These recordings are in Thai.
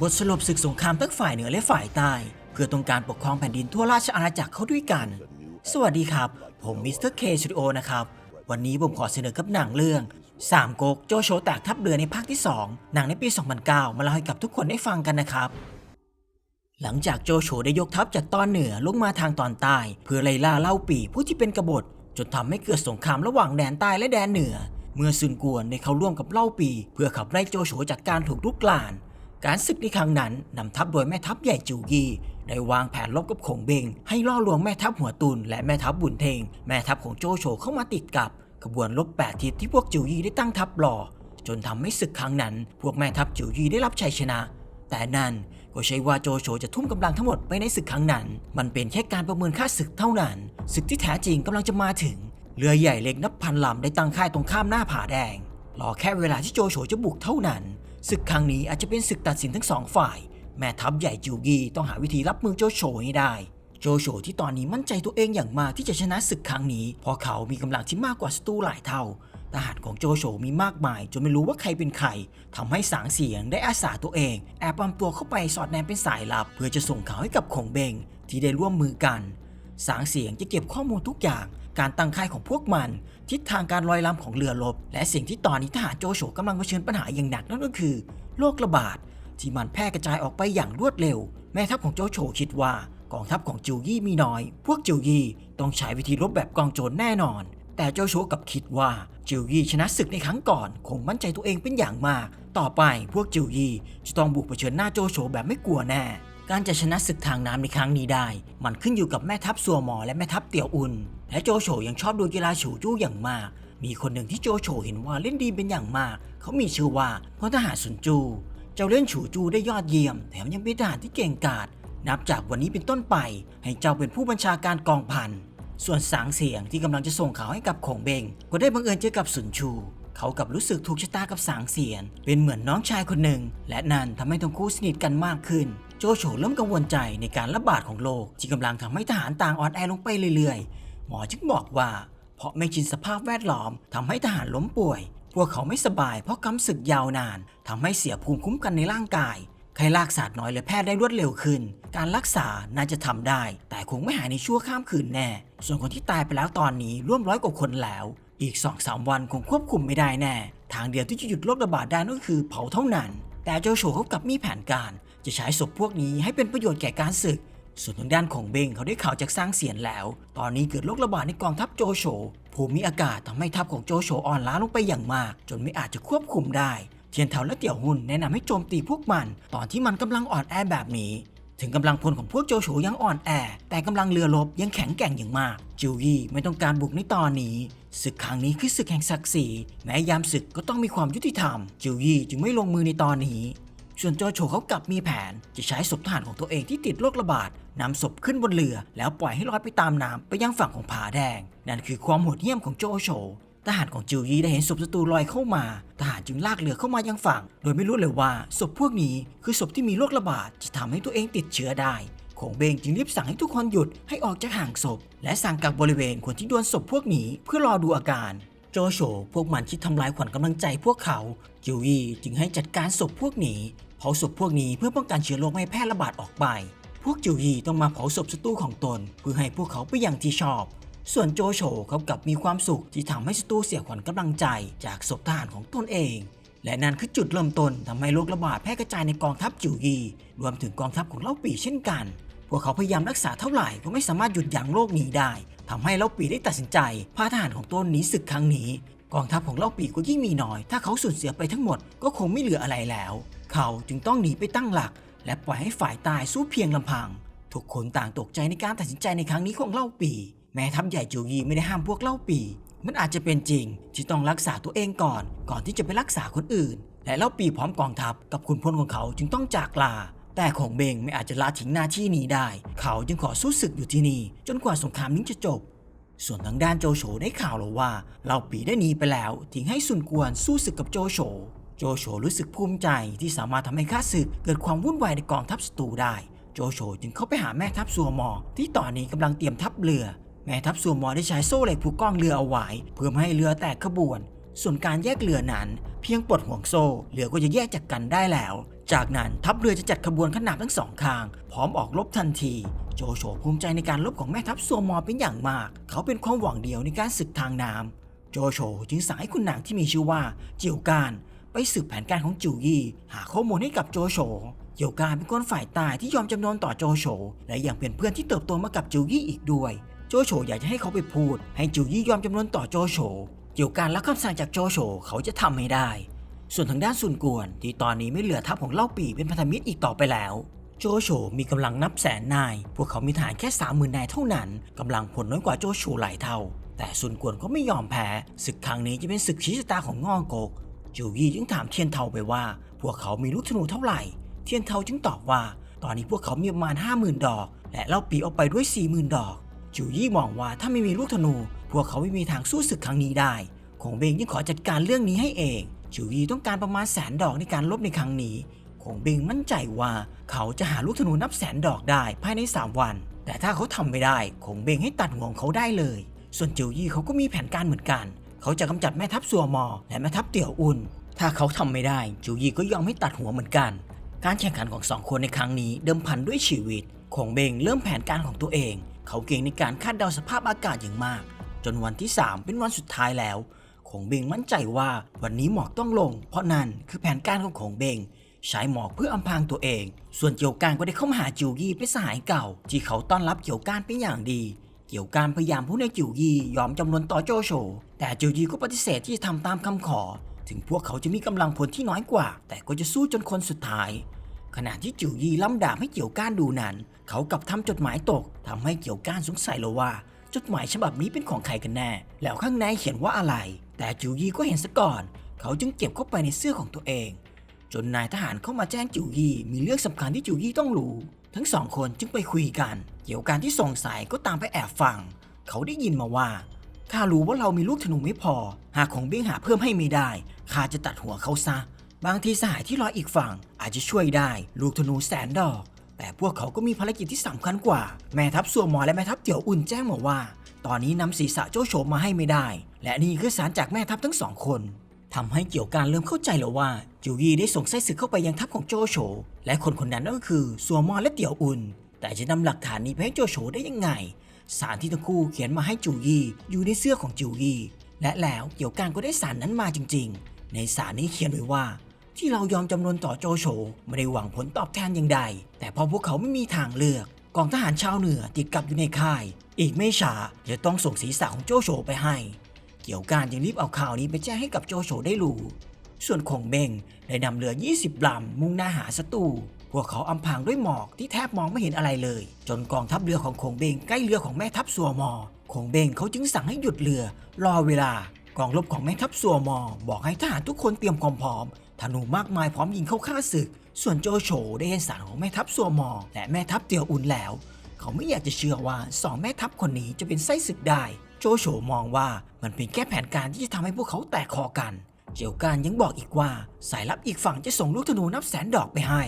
บทสรุปศึกสงครามทั้งฝ่ายเหนือและฝ่ายใต้ เพื่อต้องการปกครองแผ่นดินทั่วราชอาณาจักรเข้าด้วยกัน สวัสดีครับ ผมมิสเตอร์เคสตูดิโอนะครับ วันนี้ผมขอเสนอกับหนังเรื่องสามก๊กโจโฉแตกทัพเรือในภาคที่ 2 หนังในปี 2009 มาเล่าให้กับทุกคนได้ฟังกันนะครับ หลังจากโจโฉได้ยกทัพจากตอนเหนือลงมาทางตอนใต้ เพื่อไล่ล่าเล่าปีผู้ที่เป็นกบฏจนทำให้เกิดสงครามระหว่างแดนใต้และแดนเหนือ เมื่อซุนกวนได้เข้าร่วมกับเล่าปี เพื่อขับไล่โจโฉจากการถูกลุกลาน การศึกในครั้งนั้นนำทัพโดยแม่ทัพใหญ่จูยีได้วางแผนลบกับขงเบง ให้ล่อลวงแม่ทัพหัวตุนและแม่ทัพบุญเทง แม่ทัพของโจโฉเข้ามาติดกับขบวนรบแปดทิศที่พวกจิวยีได้ตั้งทัพรอจนทำให้ศึกครั้งนั้น พวกแม่ทัพจิวยีได้รับชัยชนะ แต่นั่นก็ใช่ว่าโจโฉจะทุ่มกำลังทั้งหมดไปในศึกครั้งนั้น มันเป็นแค่การประเมินค่าศึกเท่านั้น ศึกที่แท้จริงกำลังจะมาถึง เรือใหญ่เล็กนับพันลำได้ตั้งค่ายตรงข้ามหน้าผาแดงรอแค่เวลาที่โจโฉจะบุกเท่านั้น ศึกครั้งนี้อาจจะเป็นศึกตัดสินทั้งสองฝ่าย แม่ทัพใหญ่จิวกีต้องหาวิธีรับมือโจโฉให้ได้ โจโฉที่ตอนนี้มั่นใจตัวเองอย่างมากที่จะชนะศึกครั้งนี้ เพราะเขามีกำลังที่มากกว่าศัตรูหลายเท่า ทหารของโจโฉมีมากมาย จนไม่รู้ว่าใครเป็นใครทำให้สางเสียงได้อาสาตัวเอง แอบปลอมตัวเข้าไปสอดแนมเป็นสายลับ เพื่อจะส่งข่าวให้กับขงเบงที่ได้ร่วมมือกัน สางเสียงจะเก็บข้อมูลทุกอย่าง การตั้งค่ายของพวกมัน ทิศทางการลอยลำของเรือรบ และสิ่งที่ตอนนี้ทหารโจโฉกำลังเผชิญปัญหาอย่างหนักนั่นก็คือโรคระบาดที่มันแพร่กระจายออกไปอย่างรวดเร็ว แม่ทัพของโจโฉคิดว่ากองทัพของจิวยี่มีน้อย พวกจิวยี่ต้องใช้วิธีรบแบบกองโจรแน่นอน แต่โจโฉกับคิดว่าจิวยี่ชนะศึกในครั้งก่อนคงมั่นใจตัวเองเป็นอย่างมาก ต่อไปพวกจิวยี่จะต้องบุกเผชิญหน้าโจโฉแบบไม่กลัวแน่ การจะชนะศึกทางน้ำในครั้งนี้ได้ มันขึ้นอยู่กับแม่ทัพซัวหมอและแม่ทัพเตียวอุนและโจโฉยังชอบดูกีฬาฉูจู้อย่างมาก มีคนหนึ่งที่โจโฉเห็นว่าเล่นดีเป็นอย่างมาก เขามีชื่อว่าพลทหารสุนจู เจ้าเล่นฉูจูได้ยอดเยี่ยม แถมยังเป็นทหารที่เก่งกาจนับจากวันนี้เป็นต้นไป ให้เจ้าเป็นผู้บัญชาการกองพัน ส่วนสางเสียงที่กำลังจะส่งข่าวให้กับขงเบง ก็ได้บังเอิญเจอกับสุนชูเขากับรู้สึกถูกชะตากับสางเสียน เป็นเหมือนน้องชายคนหนึ่ง และนั่นทำให้ทั้งคู่สนิทกันมากขึ้น โจโฉเริ่มกังวลใจในการระบาดของโรคที่กำลังทำให้ทหารต่างอ่อนแอลงไปเรื่อยๆ หมอจึงบอกว่า เพราะไม่ชินสภาพแวดล้อมทำให้ทหารล้มป่วย พวกเขาไม่สบายเพราะกำศึกยาวนานทำให้เสียภูมิคุ้มกันในร่างกายใครลากศาสตร์น้อยเลยแพทย์ได้รวดเร็วขึ้น การรักษาน่าจะทำได้ แต่คงไม่หายในชั่วข้ามคืนแน่ ส่วนคนที่ตายไปแล้วตอนนี้ร่วมร้อยกว่าคนแล้ว อีก2อสาวันคงควบคุมไม่ได้แน่ ทางเดียวที่จะหยุดโรคระบาดได้นั่นก็คือเผาเท่านั้น แต่โจโฉเขากลับมีแผนการ จะใช้ศพพวกนี้ให้เป็นประโยชน์แก่การศึก ส่วนทางด้านของเบงเขาได้ข่าวจากสร้างเสียนแล้ว ตอนนี้เกิดโรคระบาดในกองทัพโจโฉภูมิอากาศทำให้ทัพของโจโฉอ่อนล้าลงไปอย่างมาก จนไม่อาจจะควบคุมได้ เทียนเถาและเตี่ยวหุนแนะนำให้โจมตีพวกมัน ตอนที่มันกำลังอ่อนแอแบบนี้ถึงกำลังพลของพวกโจโฉยังอ่อนแอ แต่กำลังเรือรบยังแข็งแกร่งอย่างมาก จิวยี่ไม่ต้องการบุกในตอนนี้ศึกครั้งนี้คือศึกแห่งศักดิ์ศรีแม้ยามศึกก็ต้องมีความยุติธรรม จิวยี่จึงไม่ลงมือในตอนนี้ ส่วนโจโฉเขากลับมีแผนจะใช้ศพทหารของตัวเองที่ติดโรคระบาดนำศพขึ้นบนเรือ แล้วปล่อยให้ลอยไปตามน้ำไปยังฝั่งของผาแดง นั่นคือความโหดเหี้ยมของโจโฉทหารของจิวยีได้เห็นศพศัตรูลอยเข้ามา ทหารจึงลากเรือเข้ามายังฝั่ง โดยไม่รู้เลยว่าศพพวกนี้คือศพที่มีโรคระบาดจะทำให้ตัวเองติดเชื้อได้ ขงเบงจึงรีบสั่งให้ทุกคนหยุดให้ออกจากห่างศพ และสั่งกักบริเวณคนที่โดนศพพวกนี้เพื่อรอดูอาการ โจโฉพวกมันคิดทำลายขวัญกำลังใจพวกเขาจิวยีจึงให้จัดการศพพวกนี้ ผาศพพวกนี้เพื่อป้องกันเชื้อโรคไม่แพร่ระบาดออกไป พวกจิวยีต้องมาเผาศพศัตรูของตน เพื่อให้พวกเขาไปอย่างที่ชอบ ส่วนโจโฉเขากลับมีความสุขที่ทำให้ศัตรูเสียขวัญกำลังใจ จากศพทหารของตนเอง และนั่นคือจุดเริ่มต้นทำให้โรคระบาดแพร่กระจายในกองทัพจิวยี รวมถึงกองทัพของเล่าปีเช่นกัน พวกเขาพยายามรักษาเท่าไหร่ก็ไม่สามารถหยุดยั้งโรคนี้ได้ทำให้เล่าปีได้ตัดสินใจพาทหารของตนหนีศึกครั้งนี้ กองทัพของเล่าปีก็ยิ่งมีน้อย ถ้าเขาสูญเสียไปทั้งหมดก็คงไม่เหลืออะไรแล้วเขาจึงต้องหนีไปตั้งหลัก และปล่อยให้ฝ่ายตายสู้เพียงลำพัง ทุกคนต่างตกใจในการตัดสินใจในครั้งนี้ของเล่าปี แม้ทัพใหญ่จูยีไม่ได้ห้ามพวกเล่าปี มันอาจจะเป็นจริงที่ต้องรักษาตัวเองก่อน ก่อนที่จะไปรักษาคนอื่น และเล่าปีพร้อมกองทัพกับขุนพลของเขาจึงต้องจากลา แต่ของเบงไม่อาจจะละทิ้งหน้าที่นี้ได้ เขาจึงขอสู้ศึกอยู่ที่นี่จนกว่าสงครามนี้จะจบส่วนทางด้านโจโฉได้ข่าวแล้วว่าเล่าปีได้หนีไปแล้วทิ้งให้ซุนกวนสู้ศึกกับโจโฉ โจโฉรู้สึกภูมิใจที่สามารถทำให้ข้าศึกเกิดความวุ่นวายในกองทัพศัตรูได้ โจโฉจึงเข้าไปหาแม่ทัพซัวมอ ที่ตอนนี้กำลังเตรียมทัพเรือ แม่ทัพซัวมอได้ใช้โซ่เหล็กผูกก้องเรือเอาไว้เพื่อไม่ให้เรือแตกขบวน ส่วนการแยกเรือนั้น เพียงปลดห่วงโซ่เรือก็จะแยกจากกันได้แล้ว จากนั้นทัพเรือจะจัดขบวนขนาบทั้งสองข้าง พร้อมออกรบทันทีโจโฉภูมิใจในการรบของแม่ทัพซัวมอเป็นอย่างมาก เขาเป็นความหวังเดียวในการศึกทางน้ำโจโฉจึงสั่งให้คุณนางที่มีชื่อว่า เจียวกาน ไปสืบแผนการของจิวยี่หาข้อมูลให้กับโจโฉเกี่ยวการเป็นคนฝ่ายตายที่ยอมจำนนต่อโจโฉและยังเป็นเพื่อนที่เติบโตมากับจิวยี่อีกด้วย โจโฉอยากจะให้เขาไปพูด ให้จิวยี่ยอมจำนนต่อโจโฉเกี่ยวการรับคำสั่งจากโจโฉเขาจะทำไม่ได้ ส่วนทางด้านซุนกวน ที่ตอนนี้ไม่เหลือทัพของเล่าปีเป็นพันธมิตรอีกต่อไปแล้ว โจโฉมีกำลังนับแสนนาย พวกเขามีฐานแค่สามหมื่นนายเท่านั้นกำลังผลน้อยกว่าโจโฉหลายเท่า แต่ซุนกวนก็ไม่ยอมแพ้ศึกครั้งนี้จะเป็นศึกชี้ชะตาของง่อกก จิวยี่จึงถามเทียนเทาไปว่า พวกเขามีลูกธนูเท่าไหร่ เทียนเทาจึงตอบว่า ตอนนี้พวกเขามีประมาณห้าหมื่นดอก และเล่าปีออกไปด้วยสี่หมื่นดอกจิวยี่มองว่าถ้าไม่มีลูกธนู พวกเขาไม่มีทางสู้ศึกครั้งนี้ได้ คงเบงจึงขอจัดการเรื่องนี้ให้เองจิวยี่ต้องการประมาณแสนดอกในการลบในครั้งนี้คงเบงมั่นใจว่าเขาจะหาลูกธนูนับแสนดอกได้ภายใน 3 วัน แต่ถ้าเขาทำไม่ได้คงเบงให้ตัดหัวของเขาได้เลย ส่วนจิวยี่เขาก็มีแผนการเหมือนกัน เขาจะกำจัดแม่ทัพซัวมอ และแม่ทัพเตี่ยวอุนถ้าเขาทำไม่ได้จิวยี่ก็ยอมให้ตัดหัวเหมือนกัน การแข่งขันของสองคนในครั้งนี้เดิมพันด้วยชีวิตคงเบงเริ่มแผนการของตัวเอง เขาเก่งในการคาดเดาสภาพอากาศอย่างมาก จนวันที่ 3 เป็นวันสุดท้ายแล้วคงเบงมั่นใจว่าวันนี้หมอกต้องลง เพราะนั่นคือแผนการของคงเบงใช้หมอกเพื่ออำพรางตัวเอง ส่วนเกียวการก็ได้เข้ามาหาจิวยี่เป็นสหายเก่า ที่เขาต้อนรับเกียวการเป็นอย่างดี กี่ยวการพยายามพูดให้จิวยียอมจำนนต่อโจโฉแต่จิวยีก็ปฏิเสธที่จะทำตามคำขอ ถึงพวกเขาจะมีกำลังพลที่น้อยกว่า แต่ก็จะสู้จนคนสุดท้าย ขณะที่จิวยีล้ำดาบให้เกี่ยวก้านดูนั้น เขากลับทำจดหมายตกทำให้เกี่ยวก้านสงสัยเลยว่า จดหมายฉบับนี้เป็นของใครกันแน่ แล้วข้างในเขียนว่าอะไร แต่จิวยีก็เห็นซะก่อน เขาจึงเก็บเข้าไปในเสื้อของตัวเอง จนนายทหารเข้ามาแจ้งจิวยีมีเรื่องสำคัญที่จิวยีต้องรู้ ทั้งสองคนจึงไปคุยกัน เกี่ยวการที่สงสัยก็ตามไปแอบฟัง เขาได้ยินมาว่าข้ารู้ว่าเรามีลูกธนูไม่พอ หากของเบี้ยงหาเพิ่มให้ไม่ได้ข้าจะตัดหัวเขาซะ บางทีสหายที่รออีกฝั่ง อาจจะช่วยได้ ลูกธนูแสนดอก แต่พวกเขาก็มีภารกิจที่สำคัญกว่า แม่ทัพสัวหมอและแม่ทัพเตี่ยวอุ่นแจ้งมาว่า ตอนนี้นำศีรษะโจโฉมาให้ไม่ได้ และนี่คือสารจากแม่ทัพทั้งสองคนทำให้เกี่ยวการเริ่มเข้าใจแล้วว่าจิวยี่ได้ส่งไส้ศึกเข้าไปยังทัพของโจโฉและคนคนนั้นก็คือสัวหมอและเตี่ยวอุ่น แต่จะนำหลักฐานนี้ไปให้โจโฉได้ยังไง สารที่ทั้งคู่เขียนมาให้จิวยีอยู่ในเสื้อของจิวยีและแล้วเกี่ยวการก็ได้สารนั้นมาจริง ๆ ในสารนี้เขียนไว้ว่า ที่เรายอมจำนนต่อโจโฉไม่ได้หวังผลตอบแทนอย่างใด แต่พอพวกเขาไม่มีทางเลือกกองทหารชาวเหนือติดกับอยู่ในค่าย อีกไม่ช้าจะต้องส่งศีรษะของโจโฉไปให้ เกี่ยวการจึงรีบเอาข่าวนี้ไปแจ้งให้กับโจโฉได้รู้ ส่วนคงเบงได้นำเรือ 20ลำมุ่งหน้าหาศัตรู พวกเขาอำพางด้วยหมอกที่แทบมองไม่เห็นอะไรเลย จนกองทัพเรือของคงเบงใกล้เรือของแม่ทัพสัวมอคงเบงเขาจึงสั่งให้หยุดเรือ รอเวลากองรบของแม่ทัพสัวมอ บอกให้ทหารทุกคนเตรียมความพร้อมธนูมากมายพร้อมยิงเข้าฆ่าศึก ส่วนโจโฉได้เห็นสารของแม่ทัพสัวมอ และแม่ทัพเตียวอุ่นแล้ว เขาไม่อยากจะเชื่อว่าสองแม่ทัพคนนี้จะเป็นไส้ศึกได้ โจโฉมองว่ามันเป็นแค่แผนการที่จะทำให้พวกเขาแตกคอกันเกี่ยวการยังบอกอีกว่า สายลับอีกฝั่งจะส่งลูกธนูนับแสนดอกไปให้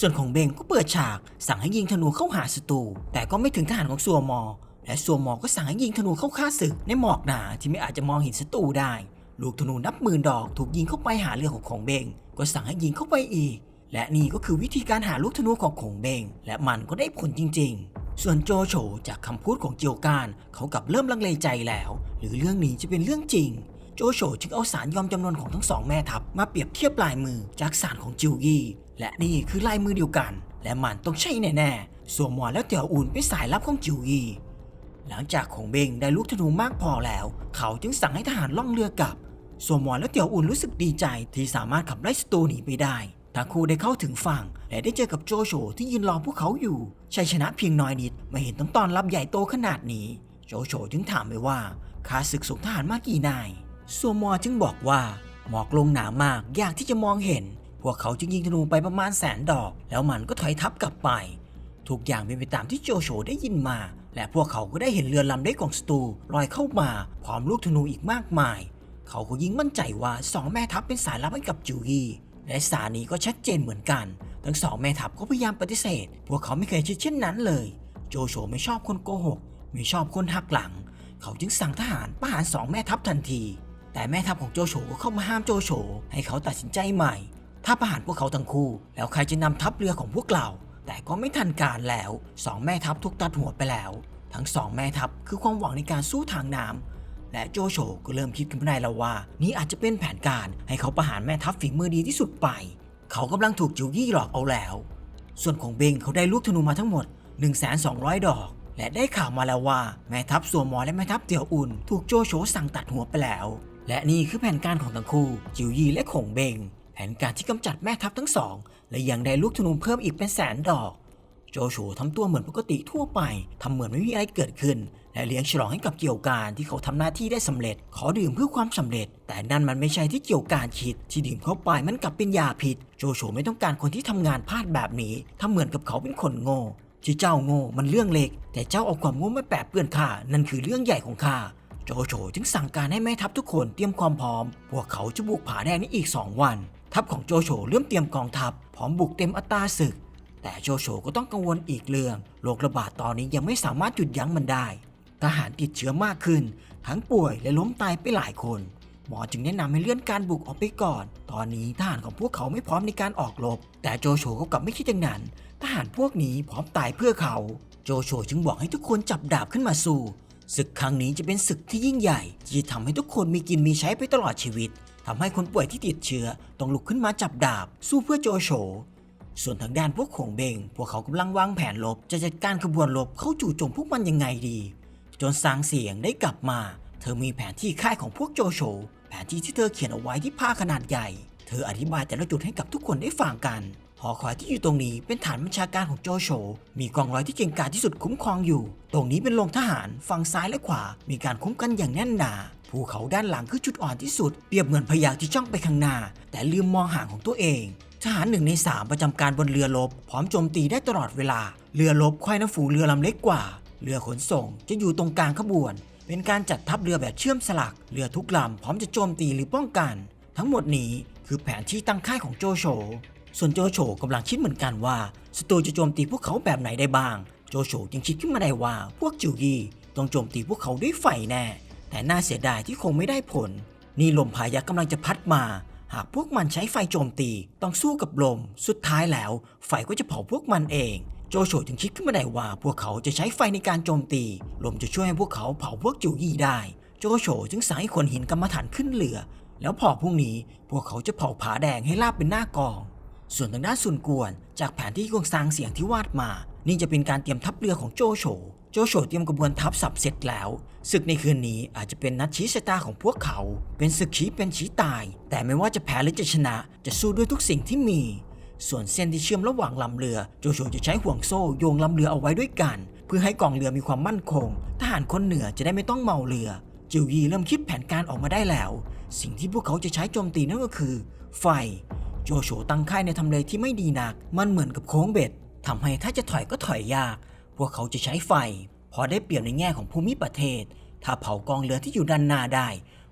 ส่วนของเบงก็เปิดฉากสั่งให้ยิงธนูเข้าหาศัตรู แต่ก็ไม่ถึงทหารของซัวมอ และซัวมอก็สั่งให้ยิงธนูเข้าฆ่าศึกในหมอกหนาที่ไม่อาจจะมองเห็นศัตรูได้ ลูกธนูนับหมื่นดอกถูกยิงเข้าไปหาเรือของของเบง ก็สั่งให้ยิงเข้าไปอีก และนี่ก็คือวิธีการหาลูกธนูของของเบง และมันก็ได้ผลจริง ๆ ส่วนโจโฉจากคำพูดของเจียวการเขากลับเริ่มลังเลใจแล้ว หรือเรื่องนี้จะเป็นเรื่องจริง โจโฉจึงเอาสารยอมจำนวนของทั้งสองแม่ทัพมาเปรียบเทียบลายมือจากสารของจิวยี่และนี่คือลายมือเดียวกัน และมันต้องใช่แน่ๆส่วนหมอนและเตี่ยวอุ่นเป็นสายลับของจิวยี่หลังจากของเบงได้ลูกธนูมากพอแล้ว เขาจึงสั่งให้ทหารล่องเรือกลับส่วนหมอนและเตี่ยวอุ่นรู้สึกดีใจที่สามารถขับไล่ศัตรูหนีไปได้ทั้งคู่ได้เข้าถึงฝั่ง และได้เจอกับโจโฉที่ยืนรอพวกเขาอยู่ชัยชนะเพียงน้อยนิดไม่เห็นต้องตอนรับใหญ่โตขนาดนี้ โจโฉจึงถามไปว่าข้าศึกส่งทหารมากี่นาย ส่วมอจึงบอกว่าหมอกลงหนามากยากที่จะมองเห็น พวกเขาจึงยิงธนูไปประมาณแสนดอก แล้วมันก็ถอยทับกลับไป ทุกอย่างเป็นไปตามที่โจโฉได้ยินมา และพวกเขาก็ได้เห็นเรือลำเล็กของสตูลอยเข้ามา พร้อมลูกธนูอีกมากมาย เขาก็ยิ่งมั่นใจว่าสองแม่ทัพเป็นสายลับให้กับจูยีและสานี้ก็ชัดเจนเหมือนกัน ทั้งสองแม่ทัพก็พยายามปฏิเสธ พวกเขาไม่เคยคิดเช่นนั้นเลย โจโฉไม่ชอบคนโกหก ไม่ชอบคนหักหลัง เขาจึงสั่งทหารประหารสองแม่ทัพทันที แต่แม่ทัพของโจโฉก็เข้ามาห้ามโจโฉให้เขาตัดสินใจใหม่ ถ้าประหารพวกเขาทั้งคู่ แล้วใครจะนำทัพเรือของพวกเรา แต่ก็ไม่ทันการแล้วสองแม่ทัพถูกตัดหัวไปแล้ว ทั้งสองแม่ทัพคือความหวังในการสู้ทางน้ำและโจโฉก็เริ่มคิดขึ้นมาได้แล้วว่า นี่อาจจะเป็นแผนการให้เขาประหารแม่ทัพฝีมือดีที่สุดไป เขากำลังถูกจิวยี่หลอกเอาแล้ว ส่วนของเบงเขาได้ลูกธนูมาทั้งหมด 1,200 ดอกและได้ข่าวมาแล้วว่าแม่ทัพสัวหมอและแม่ทัพเตียวอุ่น ถูกโจโฉสั่งตัดหัวไปแล้ว และนี่คือแผนการของทั้งคู่ จิวยีและขงเบง แผนการที่กำจัดแม่ทัพทั้งสอง และยังได้ลูกธนูเพิ่มอีกเป็นแสนดอก โจโฉทำตัวเหมือนปกติทั่วไปทำเหมือนไม่มีอะไรเกิดขึ้น และเลี้ยงฉลองให้กับเกี่ยวการที่เขาทำหน้าที่ได้สำเร็จ ขอดื่มเพื่อความสำเร็จ แต่นั่นมันไม่ใช่ที่เกี่ยวการคิด ที่ดื่มเข้าไปมันกลับเป็นยาพิษ โจโฉไม่ต้องการคนที่ทำงานพลาดแบบนี้ทำเหมือนกับเขาเป็นคนโง่ที่เจ้าโง่มันเรื่องเล็ก แต่เจ้าเอาความโง่มาแปะเปื้อนข้านั่นคือเรื่องใหญ่ของข้า โจโฉจึงสั่งการให้แม่ทัพทุกคนเตรียมความพร้อม พวกเขาจะบุกผาแดงนี้อีก 2 วัน ทัพของโจโฉเริ่มเตรียมกองทัพพร้อมบุกเต็มอัตราศึก แต่โจโฉก็ต้องกังวลอีกเรื่องโรคระบาดตอนนี้ยังไม่สามารถหยุดยั้งมันได้ ทหารติดเชื้อมากขึ้น ทั้งป่วยและล้มตายไปหลายคน หมอจึงแนะนำให้เลื่อนการบุกออกไปก่อน ตอนนี้ทหารของพวกเขาไม่พร้อมในการออกรบ แต่โจโฉก็กลับไม่คิดอย่างนั้น ทหารพวกนี้พร้อมตายเพื่อเขา โจโฉจึงบอกให้ทุกคนจับดาบขึ้นมาสู้ ศึกครั้งนี้จะเป็นศึกที่ยิ่งใหญ่ ที่จะทำให้ทุกคนมีกินมีใช้ไปตลอดชีวิตทำให้คนป่วยที่ติดเชื้อต้องลุกขึ้นมาจับดาบ สู้เพื่อโจโฉส่วนทางด้านพวกขงเบง พวกเขากำลังวางแผนลบ จะจัดการขบวนลบเข้าจู่โจมพวกมันยังไงดี จนสางเสียงได้กลับมา เธอมีแผนที่ค่ายของพวกโจโฉแผนที่ที่เธอเขียนเอาไว้ที่ผ้าขนาดใหญ่ เธออธิบายแต่ละจุดให้กับทุกคนได้ฟังกัน หอคอยที่อยู่ตรงนี้เป็นฐานบัญชาการของโจโฉ มีกองร้อยที่เก่งกาจที่สุดคุ้มครองอยู่ ตรงนี้เป็นโรงทหาร ฝั่งซ้ายและขวา มีการคุ้มกันอย่างแน่นหนา ภูเขาด้านหลังคือจุดอ่อนที่สุด เปรียบเหมือนพยาที่จ้องไปข้างหน้า แต่ลืมมองห่างของตัวเอง ทหารหนึ่งในสามประจำการบนเรือรบพร้อมโจมตีได้ตลอดเวลา เรือรบควายน้ำฝูเรือลำเล็กกว่า เรือขนส่งจะอยู่ตรงกลางขบวน เป็นการจัดทัพเรือแบบเชื่อมสลัก เรือทุกลำพร้อมจะโจมตีหรือป้องกัน ทั้งหมดนี้คือแผนที่ตั้งค่ายของโจโฉ ส่วนโจโฉกำลังคิดเหมือนกันว่าศัตรูจะโจมตีพวกเขาแบบไหนได้บ้าง โจโฉจึงคิดขึ้นมาได้ว่าพวกจิวยี่ต้องโจมตีพวกเขาด้วยไฟแน่ แต่น่าเสียดายที่คงไม่ได้ผล นี่ลมพายักกำลังจะพัดมา หากพวกมันใช้ไฟโจมตี ต้องสู้กับลม สุดท้ายแล้ว ไฟก็จะเผาพวกมันเอง โจโฉจึงคิดขึ้นมาได้ว่า พวกเขาจะใช้ไฟในการโจมตี ลมจะช่วยให้พวกเขาเผาพวกจิวยี่ได้ โจโฉจึงสั่งให้ขนหินกรรมฐานขึ้นเรือ แล้วพอพรุ่งนี้พวกเขาจะเผาผาแดงให้ราบเป็นหน้ากอง ส่วนทางด้านซุนกวน จากแผนที่กวงซางเสียงที่วาดมา นี่จะเป็นการเตรียมทัพเรือของโจโฉ โจโฉเตรียมกระบวนทัพสับเสร็จแล้วศึกในคืนนี้อาจจะเป็นนัดชี้ชะตาของพวกเขา เป็นศึกชี้เป็นชี้ตาย แต่ไม่ว่าจะแพ้หรือจะชนะ จะสู้ด้วยทุกสิ่งที่มี ส่วนเส้นที่เชื่อมระหว่างลำเรือ โจโฉจะใช้ห่วงโซ่โยงลำเรือเอาไว้ด้วยกัน เพื่อให้กองเรือมีความมั่นคง ทหารคนเหนือจะได้ไม่ต้องเมาเรือ จิวยีเริ่มคิดแผนการออกมาได้แล้ว สิ่งที่พวกเขาจะใช้โจมตีนั่นก็คือ ไฟ โจโฉตั้งค่ายในทำเลที่ไม่ดีนัก มันเหมือนกับโค้งเบ็ดทำให้ถ้าจะถอยก็ถอยยาก พวกเขาจะใช้ไฟ พอได้เปรียบในแง่ของภูมิประเทศ ถ้าเผากองเรือที่อยู่ด้านหน้าได้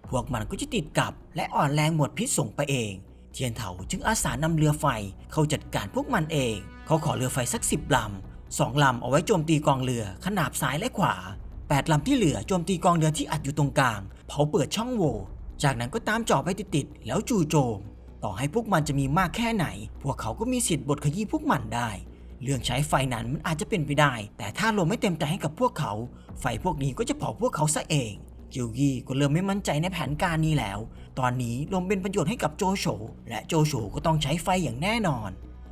พวกมันก็จะติดกับ และอ่อนแรงหมดพิษส่งไปเอง เทียนเถาจึงอาสานำเรือไฟเข้าจัดการพวกมันเอง เขาขอเรือไฟสักสิบลำสองลำเอาไว้โจมตีกองเรือขนาบซ้ายและขวาแปดลำที่เหลือโจมตีกองเรือที่อัดอยู่ตรงกลาง เผาเปิดช่องโหว่จากนั้นก็ตามจ่อไปติดๆแล้วจู่โจม ต่อให้พวกมันจะมีมากแค่ไหน พวกเขาก็มีสิทธิ์บดขยี้พวกมันได้ เรื่องใช้ไฟนั้นมันอาจจะเป็นไปได้ แต่ถ้าลมไม่เต็มใจให้กับพวกเขา ไฟพวกนี้ก็จะเผาพวกเขาซะเองจิวยี่ก็เริ่มไม่มั่นใจในแผนการนี้แล้ว ตอนนี้ลมเป็นประโยชน์ให้กับโจโฉและโจโฉก็ต้องใช้ไฟอย่างแน่นอน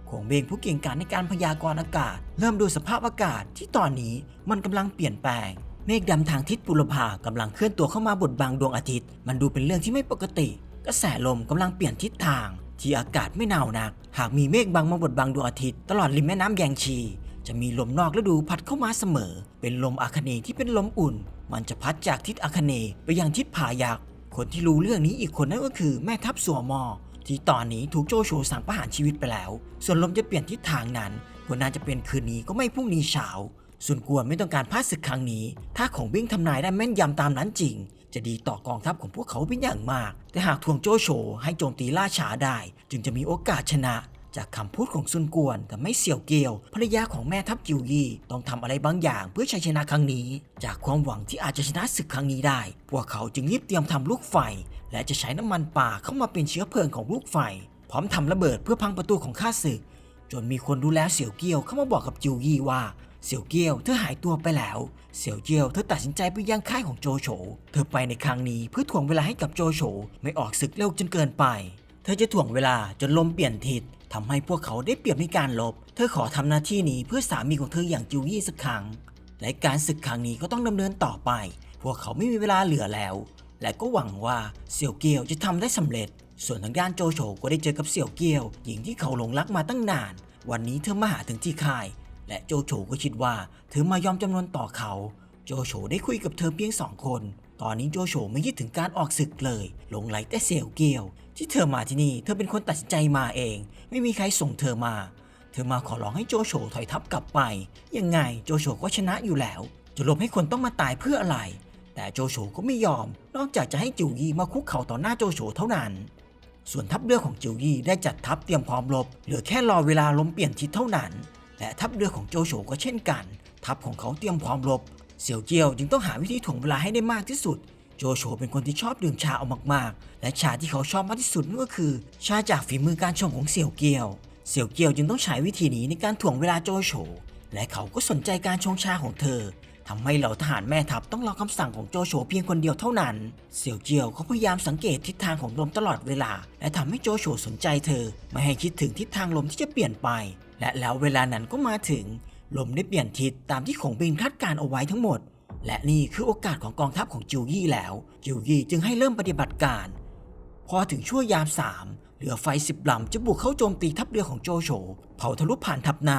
คงเบงผู้เก่งกาจในการพยากรณ์อากาศ เริ่มดูสภาพอากาศที่ตอนนี้มันกำลังเปลี่ยนแปลง เมฆดำทางทิศปุรพากำลังเคลื่อนตัวเข้ามาบดบังดวงอาทิตย์ มันดูเป็นเรื่องที่ไม่ปกติ กระแสลมกำลังเปลี่ยนทิศทาง ที่อากาศไม่หนาวนัก หากมีเมฆบังมาบดบังดวงอาทิตย์ตลอดริมแม่น้ำแยงชี จะมีลมนอกฤดูพัดเข้ามาเสมอ เป็นลมอาคเนย์ที่เป็นลมอุ่น มันจะพัดจากทิศอาคเนย์ไปยังทิศผายักษ์คนที่รู้เรื่องนี้อีกคนนั่นก็คือแม่ทัพสัวมอ ที่ตอนนี้ถูกโจโฉสั่งประหารชีวิตไปแล้ว ส่วนลมจะเปลี่ยนทิศทางนั้นควรน่าจะเป็นคืนนี้ก็ไม่พรุ่งนี้เช้าส่วนกวนไม่ต้องการพลาดศึกครั้งนี้ ถ้าของบิ้งทำนายได้แม่นยำตามนั้นจริง จะดีต่อกองทัพของพวกเขาเป็นอย่างมาก แต่หากทวงโจโฉให้โจมตีล่าช้าได้ จึงจะมีโอกาสชนะ จากคำพูดของซุนกวนทำให้เสี่ยวเกียวภรรยาของแม่ทัพจิวยี่ต้องทำอะไรบางอย่างเพื่อชัยชนะครั้งนี้ จากความหวังที่อาจจะชนะศึกครั้งนี้ได้ พวกเขาจึงรีบเตรียมทำลูกไฟ และจะใช้น้ำมันป่าเข้ามาเป็นเชื้อเพลิงของลูกไฟ พร้อมทำระเบิดเพื่อพังประตูของข้าศึกจนมีคนดูแลเสี่ยวเกียวเข้ามาบอกกับจิวยี่ว่า เสี่ยวเกียวเธอหายตัวไปแล้ว เสี่ยวเจียวเธอตัดสินใจไปยังค่ายของโจโฉ เธอไปในครั้งนี้เพื่อถ่วงเวลาให้กับโจโฉไม่ออกศึกเร็วจนเกินไป เธอจะถ่วงเวลาจนลมเปลี่ยนทิศทำให้พวกเขาได้เปรียบในการลบ เธอขอทำหน้าที่นี้เพื่อสามีของเธออย่างจิวยี่สักครั้ง และการศึกครั้งนี้ก็ต้องดำเนินต่อไป พวกเขาไม่มีเวลาเหลือแล้ว และก็หวังว่าเสี่ยวเกียวจะทำได้สำเร็จ ส่วนทางด้านโจโฉก็ได้เจอกับเสี่ยวเกียว หญิงที่เขาหลงรักมาตั้งนาน วันนี้เธอมาหาถึงที่ค่าย และโจโฉก็คิดว่าเธอมายอมจำนวนต่อเขา โจโฉได้คุยกับเธอเพียงสองคน ตอนนี้โจโฉไม่ยึดถึงการออกศึกเลย หลงไหลแต่เสี่ยวเกียว ที่เธอมาที่นี่ เธอเป็นคนตัดสินใจมาเอง ไม่มีใครส่งเธอมา เธอมาขอร้องให้โจโฉถอยทัพกลับไป ยังไงโจโฉก็ชนะอยู่แล้ว จะลบให้คนต้องมาตายเพื่ออะไร แต่โจโฉก็ไม่ยอม นอกจากจะให้จิวยีมาคุกเข่าต่อหน้าโจโฉเท่านั้น ส่วนทัพเรือของจิวยีได้จัดทัพเตรียมพร้อมรบ เหลือแค่รอเวลาลมเปลี่ยนทิศเท่านั้น และทัพเรือของโจโฉก็เช่นกัน ทัพของเขาเตรียมพร้อมรบ เสี่ยวเจียวจึงต้องหาวิธีถ่วงเวลาให้ได้มากที่สุด โจโฉเป็นคนที่ชอบดื่มชาเอามากๆ และชาที่เขาชอบมากที่สุดนั่นก็คือ ชาจากฝีมือการชงของเสี่ยวเกียว เสี่ยวเกียวจึงต้องใช้วิธีนี้ในการถ่วงเวลาโจโฉ และเขาก็สนใจการชงชาของเธอทำให้เหล่าทหารแม่ทัพต้องรอคำสั่งของโจโฉเพียงคนเดียวเท่านั้น เสี่ยวเจียวเขาพยายามสังเกตทิศทางของลมตลอดเวลา และทำให้โจโฉสนใจเธอ ไม่ให้คิดถึงทิศทางลมที่จะเปลี่ยนไป และแล้วเวลานั้นก็มาถึง ลมได้เปลี่ยนทิศตามที่ขงบินคาดการเอาไว้ทั้งหมด และนี่คือโอกาสของกองทัพของจิวยี่แล้ว จิวยี่จึงให้เริ่มปฏิบัติการ พอถึงช่วงยามสามเรือไฟสิบลำจะบุกเข้าโจมตีทัพเรือของโจโฉเผาทะลุผ่านทัพนา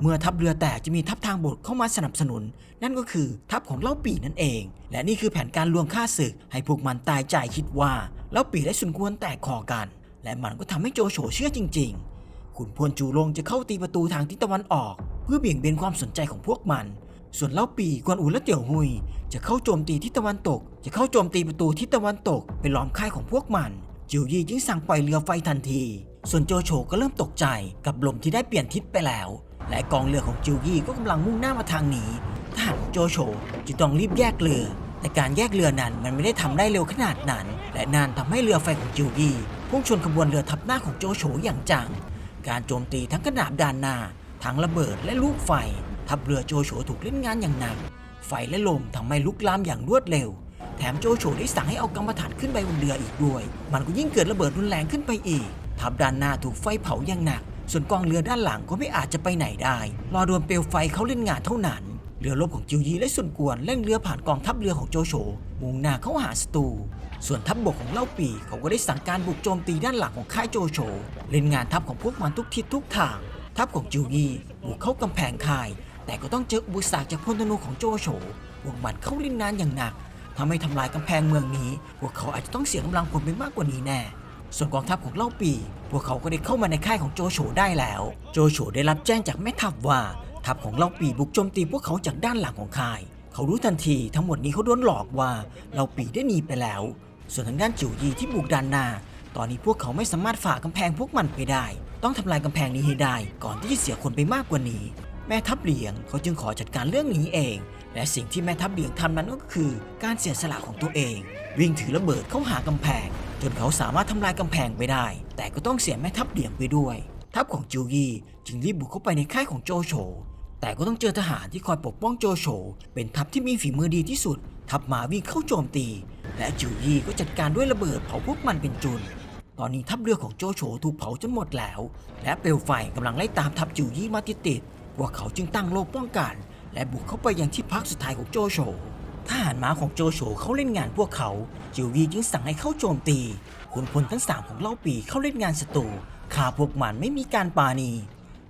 เมื่อทัพเรือแตกจะมีทัพทางบกเข้ามาสนับสนุน นั่นก็คือทัพของเล่าปีนั่นเอง และนี่คือแผนการลวงฆ่าศึก ให้พวกมันตายใจคิดว่าเล่าปีและสุนกวนแตกคอกัน และมันก็ทำให้โจโฉเชื่อจริง ๆ ขุนพลจูลงจะเข้าตีประตูทางทิศตะวันออก เพื่อเบี่ยงเบนความสนใจของพวกมัน ส่วนเล่าปีกวนอูและเตี่ยวหุย จะเข้าโจมตีทิศตะวันตก จะเข้าโจมตีประตูทิศตะวันตกไปล้อมค่ายของพวกมันจิวยี่จึงสั่งปล่อยเรือไฟทันที ส่วนโจโฉก็เริ่มตกใจกับลมที่ได้เปลี่ยนทิศไปแล้ว และกองเรือของจิวยี่ก็กำลังมุ่งหน้ามาทางนี้ทหารโจโฉจึงต้องรีบแยกเรือแต่การแยกเรือนั้นมันไม่ได้ทำได้เร็วขนาดนั้น และนั่นทำให้เรือไฟของจิวยี่พุ่งชนขบวนเรือทับหน้าของโจโฉอย่างจัง การโจมตีทั้งกระหนาบด้านหน้าทั้งระเบิดและลูกไฟ ทัพเรือโจโฉถูกเล่นงานอย่างหนัก ไฟและลมทำให้ลุกลามอย่างรวดเร็ว แถมโจโฉได้สั่งให้เอากำมะถันขึ้นไปบนเรืออีกด้วย มันก็ยิ่งเกิดระเบิดรุนแรงขึ้นไปอีก ทัพด้านหน้าถูกไฟเผาอย่างหนัก ส่วนกองเรือด้านหลังก็ไม่อาจจะไปไหนได้ รอโดนเปลวไฟเขาเล่นงานเท่านั้น เรือรบของจิวยีและส่วนกวนเล่นเรือผ่านกองทัพเรือของโจโฉมุ่งหน้าเข้าหาศัตรูส่วนทัพบบกของเล่าปีเขาก็ได้สั่งการบุกโจมตีด้านหลังของค่ายโจโฉเล่นงานทัพของพวกมันทุกทิศทุกทาง ทัพของจิวยีบุกเข้ากำแพงค่าย แต่ก็ต้องเจออุปสรรคจากพลธนูของโจโฉพวกมันเข้าเล่นงานอย่างหนักทำให้ทำลายกำแพงเมืองนี้ พวกเขาอาจจะต้องเสียกำลังพลไปมากกว่านี้แน่ ส่วนกองทัพของเล่าปี พวกเขาก็ได้เข้ามาในค่ายของโจโฉได้แล้ว โจโฉได้รับแจ้งจากแม่ทัพว่า ทัพของเล่าปีบุกโจมตีพวกเขาจากด้านหลังของค่าย เขารู้ทันทีทั้งหมดนี้เขาโดนหลอกว่าเล่าปีได้หนีไปแล้ว ส่วนทางด้านจิวยีที่บุกด้านหน้า ตอนนี้พวกเขาไม่สามารถฝ่ากำแพงพวกมันไปได้ ต้องทำลายกำแพงนี้ให้ได้ ก่อนที่จะเสียคนไปมากกว่านี้ แม่ทัพเหลียงเขาจึงขอจัดการเรื่องนี้เอง และสิ่งที่แม่ทัพเหลียงทำนั้นก็คือ การเสียสละของตัวเอง วิ่งถือระเบิดเข้าหากำแพง จนเขาสามารถทำลายกำแพงไปได้ แต่ก็ต้องเสียแม่ทัพเหลียงไปด้วย ทัพของจิวยีจึงรีบบุกเข้าไปในค่ายของโจโฉ แต่ก็ต้องเจอทหารที่คอยปกป้องโจโฉเป็นทัพที่มีฝีมือดีที่สุด ทัพหมาวิ่งเข้าโจมตี และจิวยี่ก็จัดการด้วยระเบิดเผาพวกมันเป็นจุน ตอนนี้ทัพเรือของโจโฉถูกเผาจนหมดแล้ว และเปลวไฟกำลังไล่ตามทัพจิวยี่มาติดๆพวกเขาจึงตั้งโลกป้องกัน และบุกเข้าไปยังที่พักสุดท้ายของโจโฉทหารม้าของโจโฉเขาเล่นงานพวกเขา จิวยี่จึงสั่งให้เข้าโจมตีขุนพลทั้งสามของเล่าปีเข้าเล่นงานศัตรูฆ่าพวกมันไม่มีการปาณี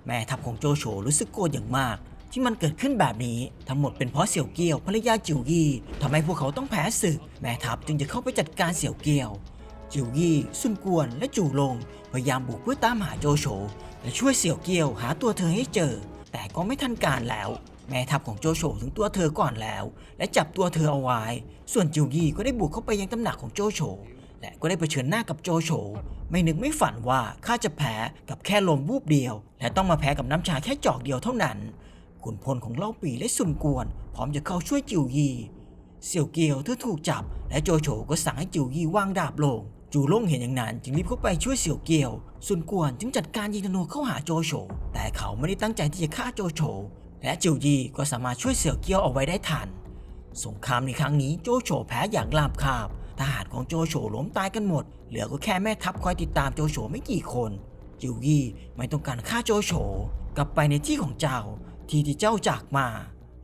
แม่ทัพของโจโฉรู้สึกโกรธอย่างมาก ที่มันเกิดขึ้นแบบนี้ทั้งหมดเป็นเพราะเสี่ยวเกี้ยวภรรยาจิวยี่ทำให้พวกเขาต้องแพ้ศึก แม่ทัพจึงจะเข้าไปจัดการเสี่ยวเกี้ยว จิวยี่ซุนกวนและจู่ลง พยายามบุกเพื่อตามหาโจโฉและช่วยเสี่ยวเกี้ยวหาตัวเธอให้เจอ แต่ก็ไม่ทันการแล้ว แม่ทัพของโจโฉถึงตัวเธอก่อนแล้ว และจับตัวเธอเอาไว้ ส่วนจิวยี่ก็ได้บุกเข้าไปยังตำหนักของโจโฉ และก็ได้เผชิญหน้ากับโจโฉไม่นึกไม่ฝันว่าข้าจะแพ้กับแค่ลมวูบเดียว และต้องมาแพ้กับน้ำชาแค่จอกเดียวเท่านั้นขุนพลของเล่าปีและซุนกวน พร้อมจะเข้าช่วยจิวยีเสี่ยวเกียวเธอถูกจับ และโจโฉก็สั่งให้จิวยีวางดาบลง จูล่งเห็นอย่างนั้นจึงรีบเข้าไปช่วยเสี่ยวเกียวซุนกวนจึงจัดการยิงธนูเข้าหาโจโฉแต่เขาไม่ได้ตั้งใจที่จะฆ่าโจโฉและจิวยีก็สามารถช่วยเสี่ยวเกียวเอาไว้ได้ทัน สงครามในครั้งนี้โจโฉแพ้อย่างลาบคาบ ทหารของโจโฉล้มตายกันหมด เหลือก็แค่แม่ทัพคอยติดตามโจโฉไม่กี่คนจิวยี่ไม่ต้องการฆ่าโจโฉกลับไปในที่ของเจ้า ที่ที่เจ้าจากมา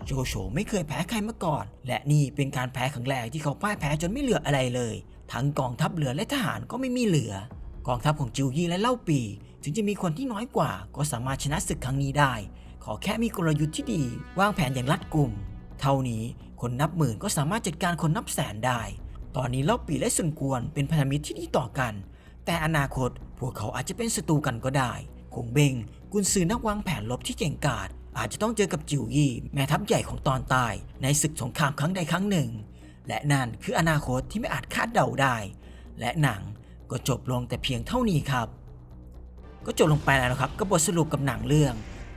โจโฉไม่เคยแพ้ใครมาก่อน และนี่เป็นการแพ้ครั้งแรกที่เขาพ่ายแพ้จนไม่เหลืออะไรเลย ทั้งกองทัพเรือและทหารก็ไม่มีเหลือ กองทัพของจิวยี่และเล่าปี ถึงจะมีคนที่น้อยกว่า ก็สามารถชนะศึกครั้งนี้ได้ ขอแค่มีกลยุทธ์ที่ดี วางแผนอย่างรัดกุม เท่านี้คนนับหมื่นก็สามารถจัดการคนนับแสนได้ ตอนนี้เล่าปีและซุนกวนเป็นพันธมิตรที่ดีต่อกัน แต่อนาคตพวกเขาอาจจะเป็นศัตรูกันก็ได้คงเบงกุนซือนักวางแผนลบที่เก่งกาจอาจจะต้องเจอกับจิวยี่แม่ทัพใหญ่ของตอนใต้ในศึกสงครามครั้งใดครั้งหนึ่ง และนั่นคืออนาคตที่ไม่อาจคาดเดาได้ และหนังก็จบลงแต่เพียงเท่านี้ครับ ก็จบลงไปแล้วนะครับกับบทสรุปกับหนังเรื่อง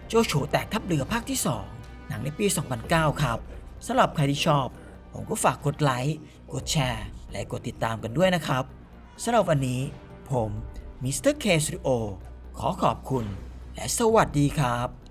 โจโฉแตกทัพเรือภาคที่ 2 หนังในปี 2009 ครับสำหรับใครที่ชอบ ผมก็ฝากกดไลค์ กดแชร์ และกดติดตามกันด้วยนะครับสำหรับวันนี้ ผมมิสเตอร์เคสริโอขอขอบคุณ และสวัสดีครับ